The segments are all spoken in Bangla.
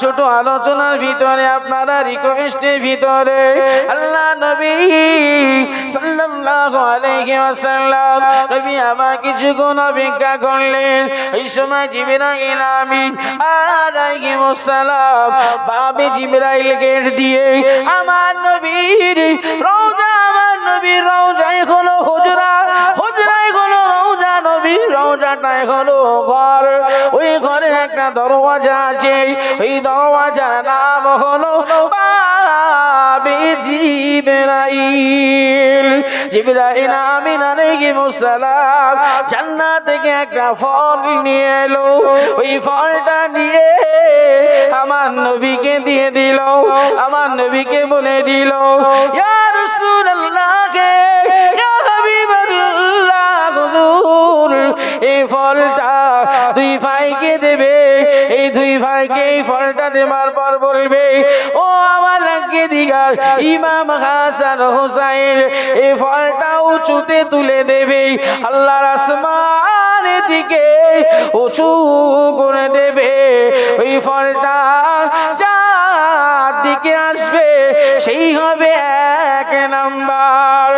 ছোট আলোচনার ভিতরে, আপনারা রিকোয়েস্টের ভিতরে আল্লাহ নবী সাল্লাল্লাহু আলাইহি সময় জিবরাইল আমিন আলাইহিস সালাম বাবে গেট দিয়ে, আমার নবীর রওজা হলো হুজরা ঘর। ওই ঘরে একটা দরওয়াজা আছে। ওই দরওয়াজার নাম থেকে একটা ফল নিয়ে এলো। ওই ফলটা নিয়ে আমার নবীকে দিয়ে দিল। আমার নবীকে বলে দিল, ইয়া এই ফলটা দুই ভাইকে দেবে। এই দুই ভাইকে এই ফলটা দেবার পর বলবে, ও আমার লাগে দিগার ইমাম হাসান হোসাইন, এই ফলটা উঁচুতে তুলে দেবে। আল্লাহর আসমানের দিকে উঁচু করে দেবে। ওই ফলটা যার দিকে আসবে। সেই হবে এক নাম্বার।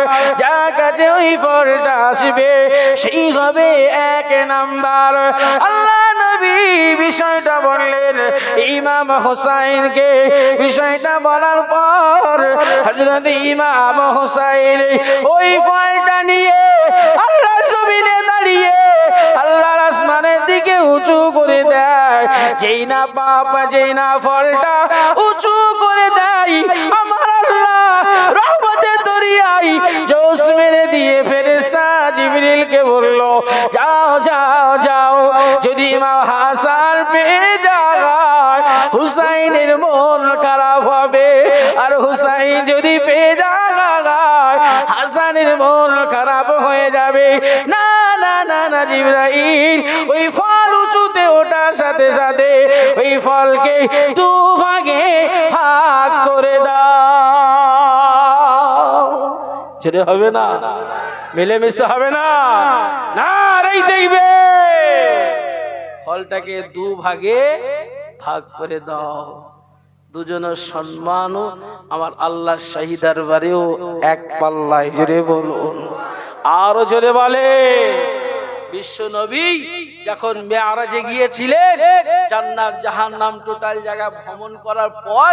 যার কাছে ওই ফলটা আসবে, সেই হবে এক নাম্বার। আল্লাহ নবী বিষয়টা বললেন, ইমাম হোসাইনকে। বিষয়টা বলার পর হজরত ইমাম হোসাইন ওই ফলটা নিয়ে আল্লাহ জমিনে দাঁড়িয়ে আল্লাহর আসমানের দিকে উঁচু করে দেয়। যেই না পাপ, যেই না ফলটা উঁচু ওই ফল উঁচুতে ওঠার সাথে সাথে ওই ফলকে দু ভাগে ভাগ করে দাও। হবে না? মিলেমিশে হবে না? না রেই দেখবে। ফলটাকে দু ভাগে ভাগ করে দাও। দুজনের সম্মানও আমার আল্লাহ শাহিদার বারেও এক পাল্লায় জোরে বলুন। আরও জোরে বলে বিশ্ব নবী যখন মেয়ারাজে গিয়েছিলেন, জান্নাত জাহান্নাম টোটাল জায়গা ভ্রমণ করার পর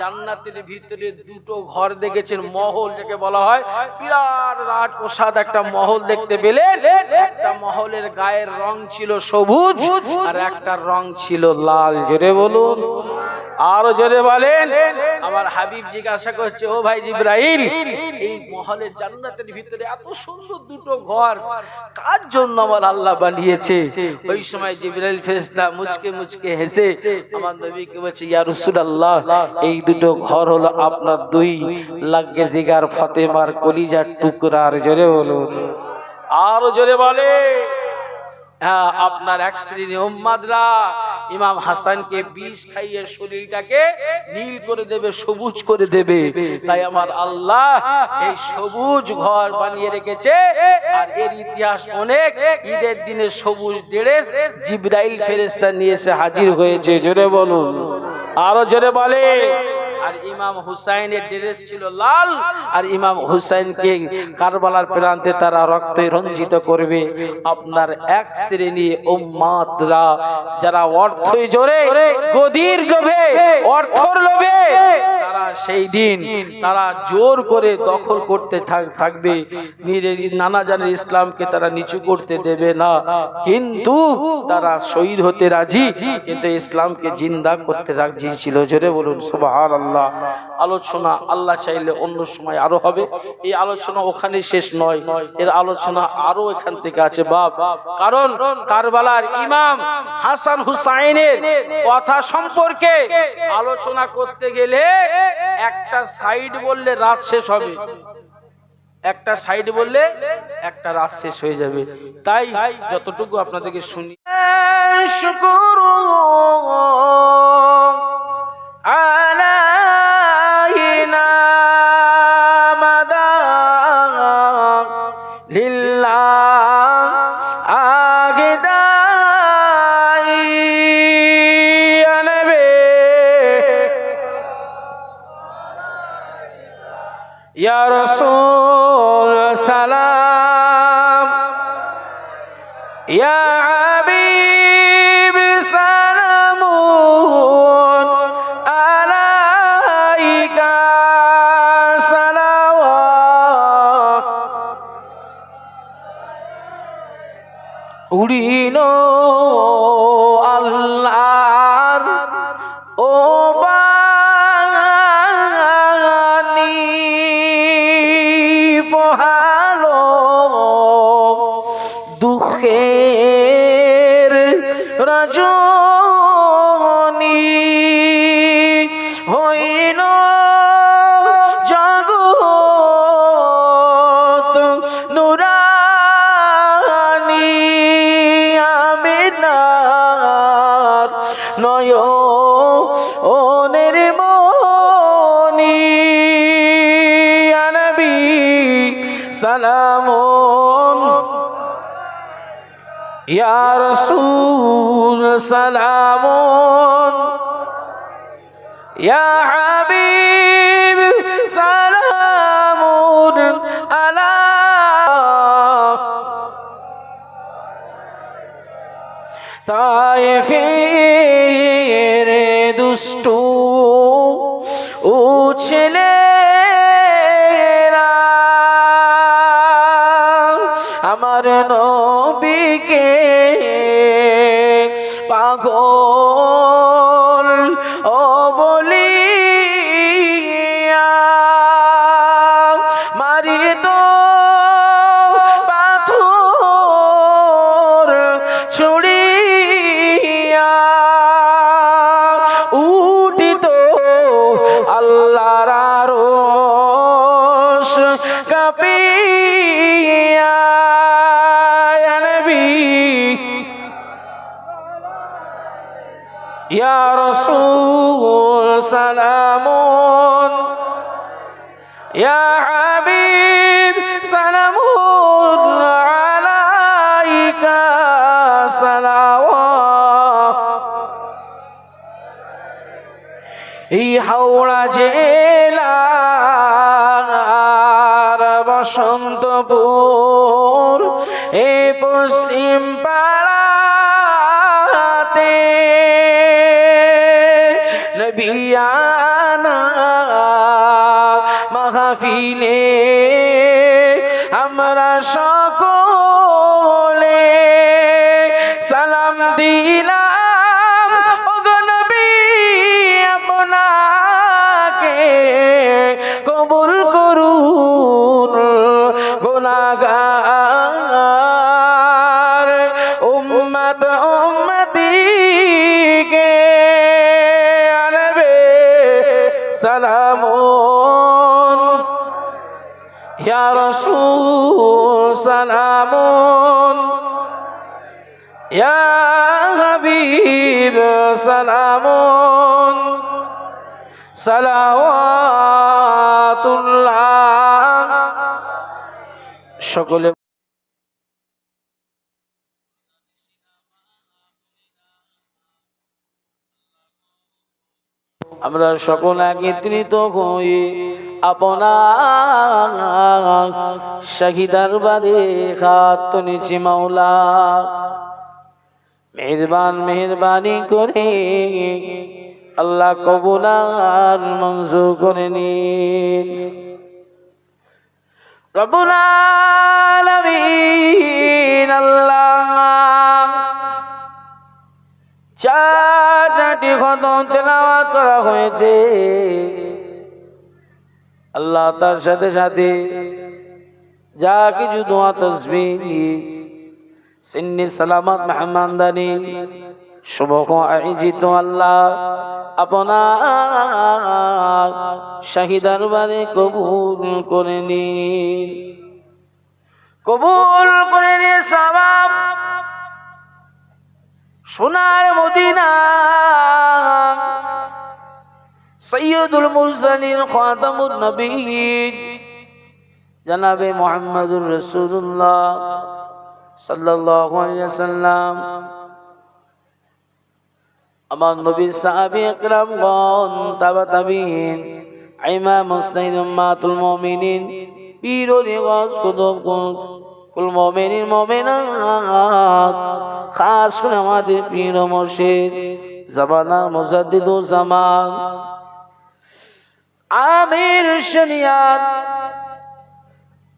জান্নাতের ভিতরে দুটো ঘর দেখেছেন, মহল যাকে বলা হয়। বিরাট রাজপ্রসাদ একটা মহল দেখতে পেলেন। একটা মহলের গায়ের রং ছিল সবুজ আর একটা রং ছিল লাল। জোরে বলুন। আরও জোরে বলেন। আমার হাবিব জিজ্ঞাসা করছে, ও ভাই জিব্রাইল, এই মহলের জান্নাতের ভিতরে এত সুন্দর দুটো ঘর, কার জন্য আমার আল্লাহ বানিয়েছে? ওই সময় জিব্রাইল ফেরেশতা মুচকে মুচকে হেসে, আমার নবীকে বলছে, ইয়া রাসূলুল্লাহ, এই দুটো ঘর হলো আপনার দুই লাগে জিগার ফতেমার কলিজার টুকরার জোরে বলুন। আরও জোরে বলে হ্যাঁ আপনার এক শ্রেণি উম্মাদরা ইমাম হাসানকে বিষ খাইয়ে শরীরটাকে নীল করে দেবে, সবুজ করে দেবে। তাই আমার আল্লাহ এই সবুজ ঘর বানিয়ে রেখেছে। আর এর ইতিহাস অনেক। ঈদের দিনে সবুজ ড্রেস জিব্রাইল ফেরেস্তা নিয়ে এসে হাজির হয়েছে। জোরে বলুন। আরও জোরে বলে আর ইমাম হুসাইনের ড্রেস ছিল লাল, আর ইমাম হুসাইনকে কারবালার প্রান্তে তারা রক্তে রঞ্জিত করবে। আপনার এক শ্রেণি উম্মাতরা যারা অর্থই জোরে, গদির লোভে, অর্থর লোভে সেই দিন তারা জোর করে দখল করতে থাকবে। নানা জানের ইসলামকে তারা নিচু করতে দেবে না। কিন্তু তারা শহীদ হতে রাজি, কিন্তু ইসলামকে জিন্দা করতে রাজি ছিল। জোরে বলুন সুবহান আল্লাহ আলোচনা আল্লাহ চাইলে অন্য সময় আরও হবে। এই আলোচনা ওখানে শেষ নয়। এর আলোচনা আরও এখান থেকে আছে। বাপ, কারণ কারবালার ইমাম হাসান হুসাইনের কথা সম্পর্কে আলোচনা করতে গেলে একটা সাইড বললে রাত শেষ হবে। একটা সাইড বললে একটা রাত শেষ হয়ে যাবে। তাই যতটুকু আপনাদেরকে শুনি শুকুরু সালাম। ইয়া হাবিব সালামুন আলাইকা সালাওয়াত। উড়িনো রজনী রাসূল সালামুন। ইয়া হাবিব রাসূল সালামুন। ইয়া হাবিব সালামুন আলাইকা হাওড়া জেলার বসন্তপুর এ পশ্চিম হাবিব সালামুন। সালাওয়াতুল্লাহ। সকলে আমরা সকল একত্রিত হয়ে আপনার শাহিদার বারে খাত নিচি মাওলা। মেহরবান, মেহরবানি করে আল্লাহ কবুল আর মঞ্জুর করে রব্বুল আল্লাহ করা হয়েছে। আল্লাহ তার সাথে সাথে যা কিছু দোয়া তসবি সিন্নি সালামত মেহমানদানি। শুভ আয়োজিত আল্লাহ। আপনার শাহিদার বারে কবুল করে নি কবুল করে নিয়ে সবাব সোনার মদিনা। সৈয়দুল মুরসালিন খাতামুন নবীন। জনাবে মোহাম্মদুর রসুল্লাহ সাল্লাল্লাহু আলাইহি সাল্লাম আমার নবীর সাহাবী একরামগণ তাবা তাবিন ইমাম মুসলিম উম্মাতুল মুমিনিন পীরনি গস কুতুব কুল মুমিনিন, মুমিনাত, খাস করে আমাদের পীর মুর্শিদ জামানার মুজাদ্দিদুল জামান। আমির শরিয়াত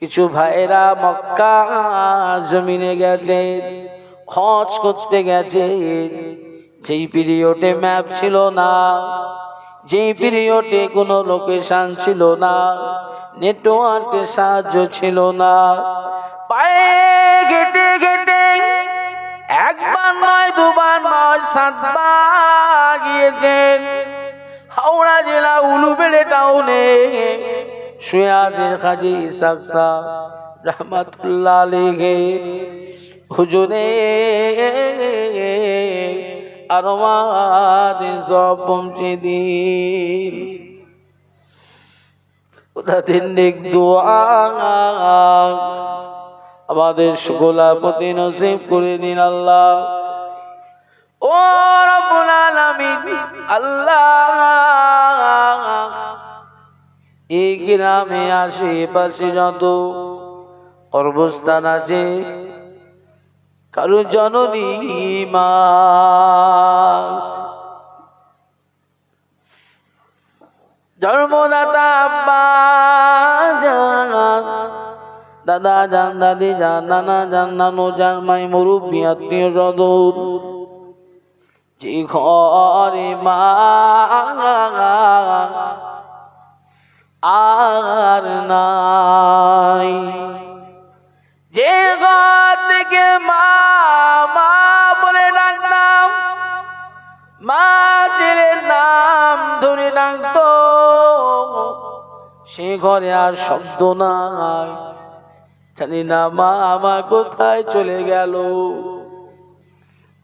কিছু ভাইরা মক্কা জমিনে গেছে হজ করতে গেছে। যেই পিরিয়ডে ম্যাপ ছিল না, যেই পিরিয়ডে কোনো লোকেশান ছিল না নেটওয়ার্কের সাহায্য ছিল না। পায়ে গেটে গেটে, একবার নয়, দুবার নয়, সাতবার গিয়েছেন হাওড়া জেলা উলুবেড়ে টাউনে শুয়াজের খাজি ইসাক সাহ রহমতুল্লাহ লেগে হুজুরে আর সব পৌঁছে দিন। ওদের নেক দোয়া আমাদের সকলা প্রতি নসিব করে দিন আল্লাহ। ও রব্বুল আলামিন, আল্লাহ গ্রামে আশেপাশে যত কর্মস্থান আছে, কারও জননী মা। জন্মদাতা আব্বা দাদা যান দাদি যান নানা যান নানু যান মাই মুরব্বী, আত্মীয় সদর যে ঘরে মা আর নাই। যে ঘর থেকে মা মা বলে ডাকতাম, মা ছেলের নাম ধরে ডাকতো, সে ঘরে আর শব্দ নাই। জানি না মা আমার কোথায় চলে গেল।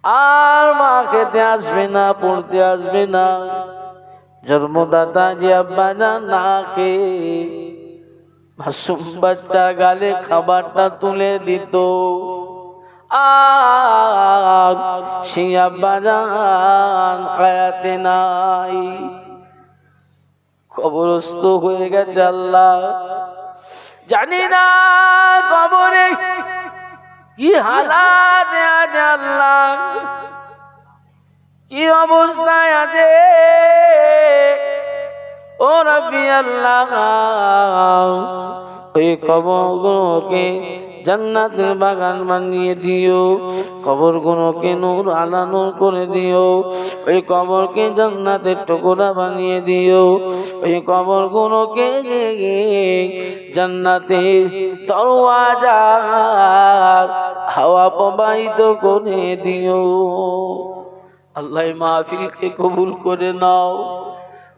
আর মা খেতে আসবে না, পড়তে আসবে না। জন্মদাতা যে আব্বা না খেয়ে মাসুম বাচ্চার গালে খাবারটা তুলে দিত। আর সেই আব্বা আয়াতে নাই। কবরস্থ হয়ে গেছে আল্লাহ। জানি না কবরে কি হালাত আছে আল্লাহ। কি অবস্থায় আছে? ও রবি আল্লাহ, ওই কবরগুলোকে জান্নাতের বাগান বানিয়ে দিও কবর গুলোকে নূর আলানো করে দিও, ওই কবরকে জান্নাতের টুকরা বানিয়ে দিও, ওই কবর গুলোকে জান্নাতে তরওয়াজার হাওয়া প্রবাহিত করে দিও। আল্লাহ মাহফিলকে কবুল করে নাও।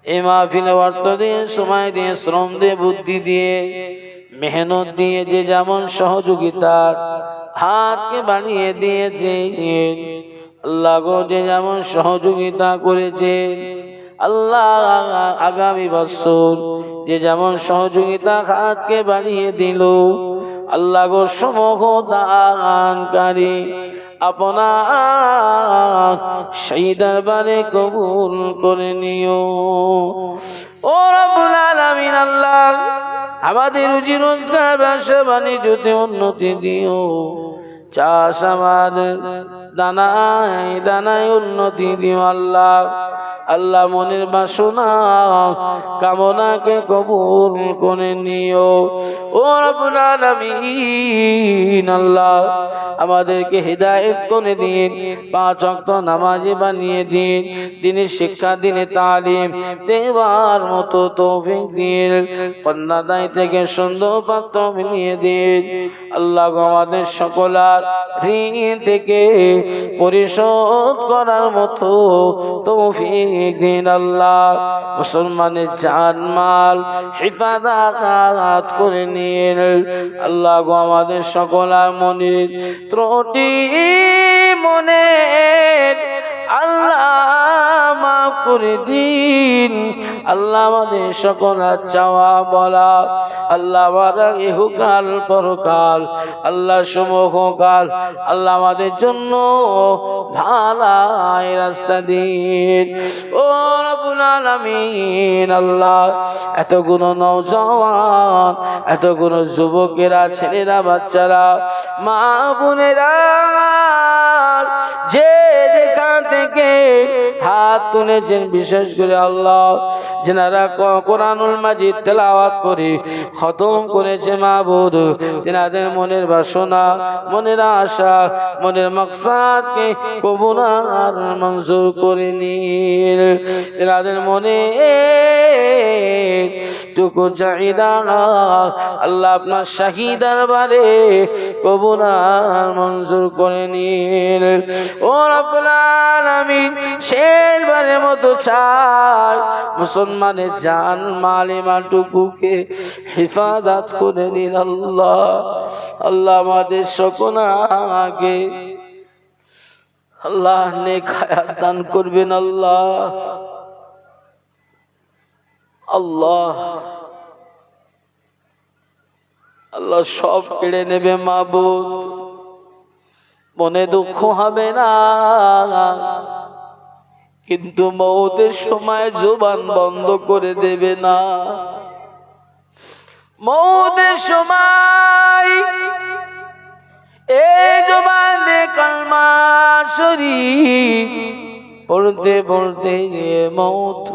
এই মাহফিলে অর্থ দিয়ে, সময় দিয়ে, শ্রম দিয়ে, বুদ্ধি দিয়ে, মেহনত দিয়ে যে যেমন সহযোগিতার হাতকে বানিয়ে দিয়েছে আল্লাহ যে যেমন সহযোগিতা করেছে আল্লাহ আগামী বছর যে যেমন সহযোগিতা হাতকে বাড়িয়ে দিল, আল্লাহ গো সমহ দানকারী আপনার সেই দরবারে কবুল করে নিও। ও রব্বুল আলামিন আল্লাহ, আমাদের রুজি রোজগার, ব্যবসা বাণিজ্যতে উন্নতি দিও। চাষ আমাদের দানায় দানায় উন্নতি দিও আল্লাহ। আল্লাহ মনের বাসনা কামনাকে কবুল করে নিও। ও আল্লাহ আমাদেরকে হৃদায়ত করে দিন, পাঁচ অক্ত নামাজি বানিয়ে দিন, দিনের শিক্ষা দিনে তালিম দেবার মতো তৌফিক দিন, কন্যাদায় থেকে সুন্দর পাত্র মিলিয়ে দিন। আল্লাহ আমাদের সকলার ঋণ থেকে পরিশোধ করার মতো তৌফিক দিন আল্লাহ, মুসলমানের জান মাল হেফাজত করে নিন আল্লাহ গো আমাদের সকল মনির ত্রুটি মনে আল্লাহ করে দিন। আল্লাহ আমাদের সকল চাওয়া বলা, আল্লাহ আমারা ইহুকাল পরকাল, আল্লাহ সমকাল আল্লাহ আমাদের জন্য ভালাই রাস্তা দিন। ও রব্বুল আলামিন, আল্লাহ এত গুণ নওজওয়ান এত গুণ যুবকেরা, ছেলেরা, বাচ্চারা, মা বোনেরা, যে যেখান থেকে হাত তুলেছেন বিশেষ করে আল্লাহ, যেনারা কোরআনুল মাজিদ তেলাওয়াত করে খতম করেছে মাহবুদ। তেনাদের মনের বাসনা, মনের আশা, মনের মকসাদকে কবুলার মঞ্জুর করে নিন। তেনাদের মনে টুকু চাহিদা, আল্লাহ আপনার শাহিদার বারে কবুলার মঞ্জুর করে নিন। ও আপনার আমি আলামিন শেষবারের মতো চাই। মুসলমানের জান মালিমা টুকুকে হেফাজত করে নিন আল্লাহ। আল্লাহ আমাদের আগে আল্লাহ নেক হায়াত দান করবেন আল্লাহ। আল্লাহ আল্লাহ সব কেড়ে নেবে মাবুদ। মনে দুঃখ হবে না। কিন্তু মৌতের সময় জোবান বন্ধ করে দেবে না। মৌতের সময় এই জবানে কলমা শরীফ পড়তে পড়তে মৌত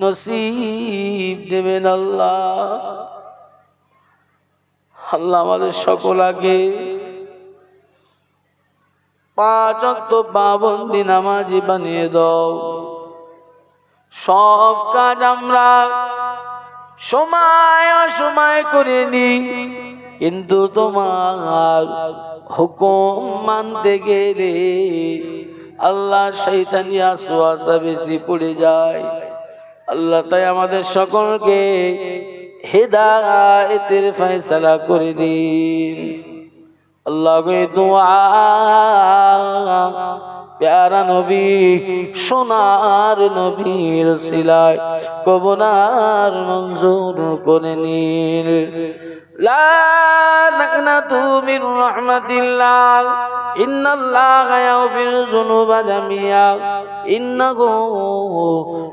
নসিব দেবেন আল্লাহ। আল্লাহ আমাদের সকল আগে পাঁচ অক্ত পাবন্দি নামাজি বানিয়ে দাও। সব কাজ আমরা সময় অসময় করে নি কিন্তু তোমার হুকুম মানতে গেলে আল্লাহ শৈতানি আসোয়াশা বেশি পড়ে যায়। আল্লাহ তাই আমাদের সকলকে হেদা হেদায়েতের ফয়সালা করে দিন। আল্লাহ দোয়া। প্যারা নবী সোনার নবীর সিলায় কবনার মঞ্জুর করে নীল। لا تقنطوا من رحمة الله إن الله يغفر الذنوب جميعا إنه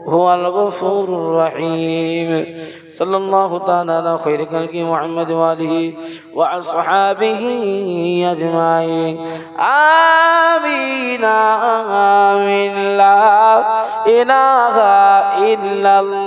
هو الغفور الرحيم صلى الله تعالى على خير خلق محمد وآله وأصحابه أجمعين آمين آمين لا إله إلا الله